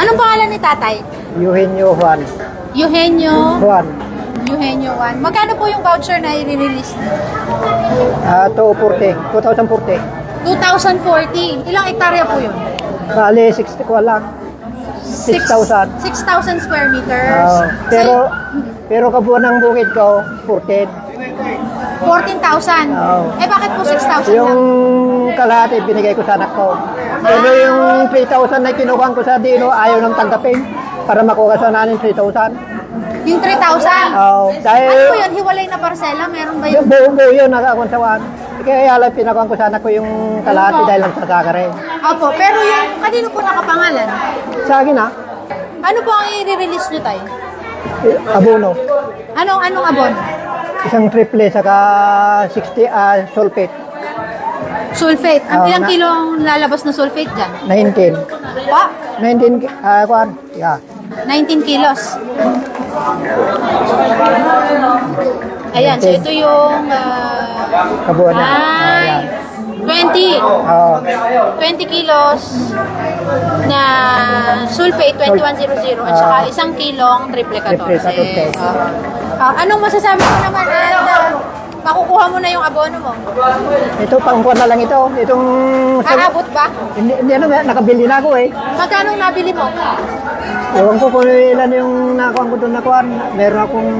Anong pangalan ni tatay? Eugenio Juan. Eugenio. Juan. Eugenio 1. Magkano po yung voucher na i-release niyo? Ah, 240. 2040. 2014. Ilang hektarya po yun? Bali, 60 ko lang. 6,000. 6,000 square meters. Ah, pero, pero kabuuan ng bukid ko, 14. 14,000. Oo. Eh bakit po 6,000 Yung lang? kalahati, binigay ko sa anak ko. Pero yung 3,000 na kinukuha ko sa Dino, ayaw nang tanggapin para makuha sa nanin 3,000. Yung 3,000? Oo, dahil Ano po yun? Hiwalay na parsela? Meron ba yung yun? buong buo yun, nakakonsawan. Kaya alam, pinakuha ko sa anak ko yung kalahati dahil lang sa sakare. Opo, pero yung kanino po nakapangalan? Sa akin ha, Ano po ang i-release nyo tayo? eh, abono. Anong, anong abon? Isang triple saka 60 ah, sulfate. Sulfate. Ang Oo, ilang na- kilo ang lalabas na sulfate dyan? 19. Pa? 19, ah, kuan? Yeah. 19 kilos. Ayan, so ito yung... ah, Kabuuan na. ay, Ayan. 20. Oo. 20 kilos na sulfate 2100 at saka isang kilong triple 14. Triple 14. Ah. Ah, anong masasabi mo naman na makukuha mo na yung abono mo? Ito, pangkuan na lang ito. Itong... Aabot ba? Hindi, hindi ano, nakabili na ako eh. Magkano nabili mo? Ewan ko kung ilan yung nakuha ko doon na kuan. Meron akong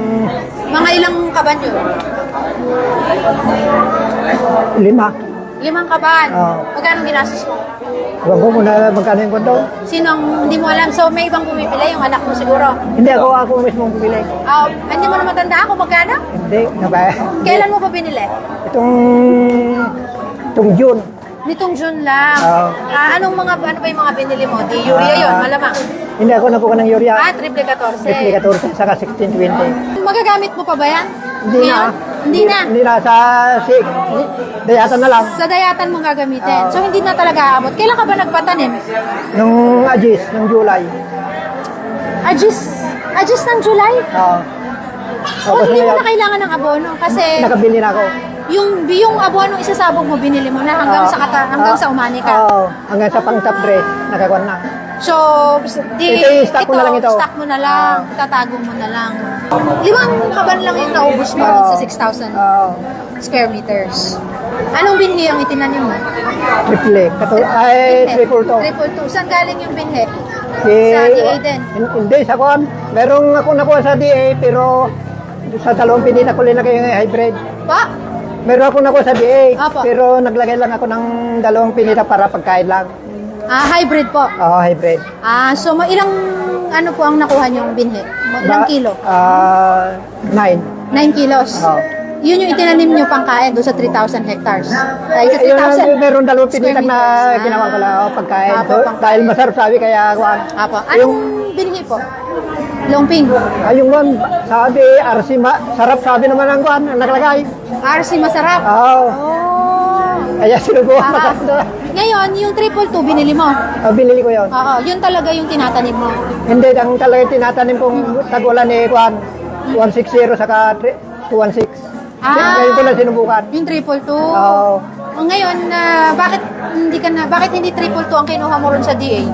Mga ilang kaban yun? lima. Limang kaban. Oo. Magkano ginastos mo? Ewan ko kung na magkano yung kondo. Sinong hindi mo alam? So may ibang bumibili, yung anak mo siguro. Hindi ako, ako mismo ang bumili. Ah, hindi mo na matandaan kung magkano? Hindi, naba. Kailan mo ba binili? Itong... Itong June. Nitong June lang. Oo. Ah, anong mga ano ba yung mga binili mo? Di urea yun, Ah. malamang. Hindi ako nakuha ng urea. Ah, triple 14. Triple 14 saka 1620. Magagamit mo pa ba yan? Hindi na. Ngayon? Hindi na. Hindi na. Sa si, dayatan na lang. Sa dayatan mo gagamitin. Oo. So hindi na talaga aabot. Kailan ka ba nagpatanim? Nung Agis, nung July. Agis. Agis ng July? Oo. O Tapos hindi mo na kailangan ng abono kasi nakabili na ako. yung yung abono isasabog mo binili mo na hanggang Oo. sa kata, hanggang Oo. sa umani ka. Oo. Hanggang sa pang top dress, nakakuha na. So, di, Ito, i-stock mo na lang ito. stock mo na lang, tatago mo na lang. Limang kaban lang yung naubos mo sa 6,000 Oo. square meters. Anong binhi ang itinanim mo? Triple. Kato, ay, triple to. Triple two. Saan galing yung binhi? Si- Sa DA din. Hin- Hindi, sa kuan. Merong ako nakuha sa DA, pero sa dalawang pinin ako linagay yung hybrid. Pa? Meron ako nakuha sa DA, Apo. pero naglagay lang ako ng dalawang pinita para pagkain lang. Ah, hybrid po. Oo, hybrid. Ah, so ma- ilang ano po ang nakuha niyong binhi? Ma- Ilang kilo? Ah, nine. 9 kilos. Oo. Yun yung itinanim niyo pang kain doon sa 3,000 hectares. Ay, sa Ayun, 3,000. meron dalawang square na meters. ginawa ko lang oh, pagkain. Apo, So, pangkain. dahil masarap sabi kaya kuan. Apo. Anong binhi po? Longping. Ayun kuan, sabi, Arsima, sarap sabi naman ang kuan, ang nakalagay. RC masarap. Oo. Oh. Kaya sinubukan Ah, ko. Ngayon, yung triple two binili mo. Ah, binili ko yon. Oo, yun talaga yung tinatanim mo. Hindi, ang talaga tinatanim kong tagulan ni Juan, 160 saka 216. Ah. Ngayon ko lang sinubukan. Yung triple two. Oo. Oh, ngayon, na bakit hindi ka na, bakit hindi triple two ang kinuha mo ron sa DA?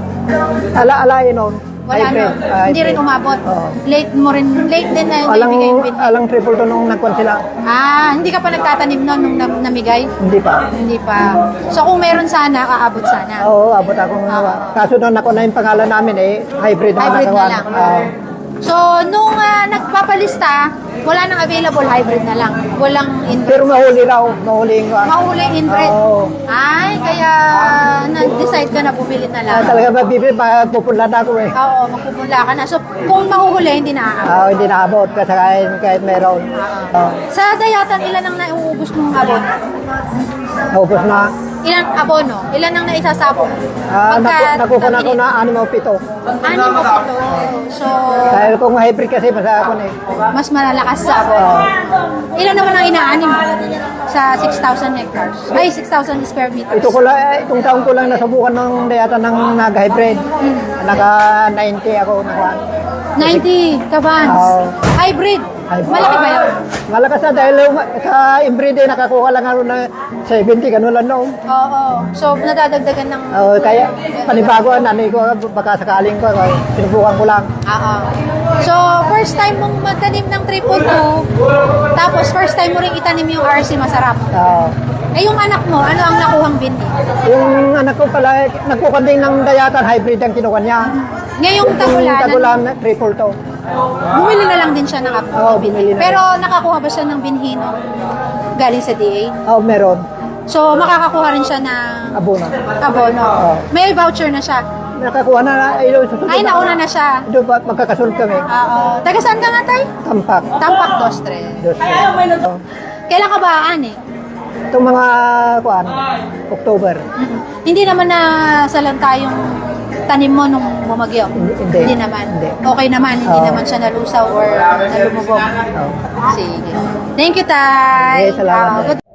Ala-alayin nun. Wala Hybrid. na. Ah, Hindi rin umabot. Oo. Late mo rin, late din na Alang, naibigay yung binhi. alang triple to nung nagkuhan sila. Ah, hindi ka pa nagtatanim noon nung nam- namigay? Hindi pa. Hindi pa. So kung meron sana, aabot sana. Oo, abot ako nawa. Kaso nung ako na yung pangalan namin eh, hybrid naman Hybrid na lang. Oo. So, nung ah, nagpapalista, wala nang available hybrid na lang. Walang inbred. pero mahuli raw, mahuli yung kuhan. Mahuli inbred. Ay, kaya nag-decide ka na bumili na lang. Ah, talaga mabibili, pupunla na ako eh. Oo, magpupunla ka na. So, kung mahuhuli, hindi na aabot. Ah, hindi naabot kasi kahit, kahit meron. Oo. Sa dayatan, ilan ang nauubos mong abon? Naubos na. Ilan abono? Ilan ang naisasabog? Ah, Pagka naku, nakuha na ako nabili- na ano mo pito. Anim o pito. So, Dahil kung hybrid kasi basta ako na eh. mas malalakas sa abon. Ilan naman ang inaanim mo sa 6,000 hectares? Ay, 6,000 square meters. Ito ko lang, eh, itong taon ko lang nasubukan ng dayata ng nag-hybrid. Naka 90 ako nakuha. 90 kabans. Oo. Hybrid. Malaki ba yun? Malakas na dahil uma- sa eh, nakakuha lang ako na 70, ganun lang noon. Oo. So, nadadagdagan ng... Oh, kaya panibago ang nanay ko, baka sakaling ko, sinubukan ko lang. Oo. So, first time mong magtanim ng triple two, tapos first time mo rin itanim yung RC masarap. Ah, Eh, yung anak mo, ano ang nakuhang binhi? yung anak ko pala, nagkukanding ng dayatan hybrid ang kinuha niya. Ngayong Yung tagulan, tagulan, triple to. Bumili na lang din siya ng ako. Oo, bumili na. Pero nakakuha ba siya ng binhi nung galing sa DA? Oh, meron. So, makakakuha rin siya ng Abono. abono. Oo. May voucher na siya. Nakakuha na, ay, susunod Ay, nauna na siya. Doon pa, magkakasunod kami. Oo. Taga saan ka nga, tay? Tampak. Tampak Dostre. Dos. Oh. Kailan ka ba ani? Itong mga, kuan, October. Hindi naman na salanta yung tanim mo nung bumagyo. Hindi. Hindi. naman. Hindi. Okay naman, hindi Oo. naman siya nalusaw or nalumubog. Oh. Sige. Thank you, Tay. Okay, salamat. Ah, good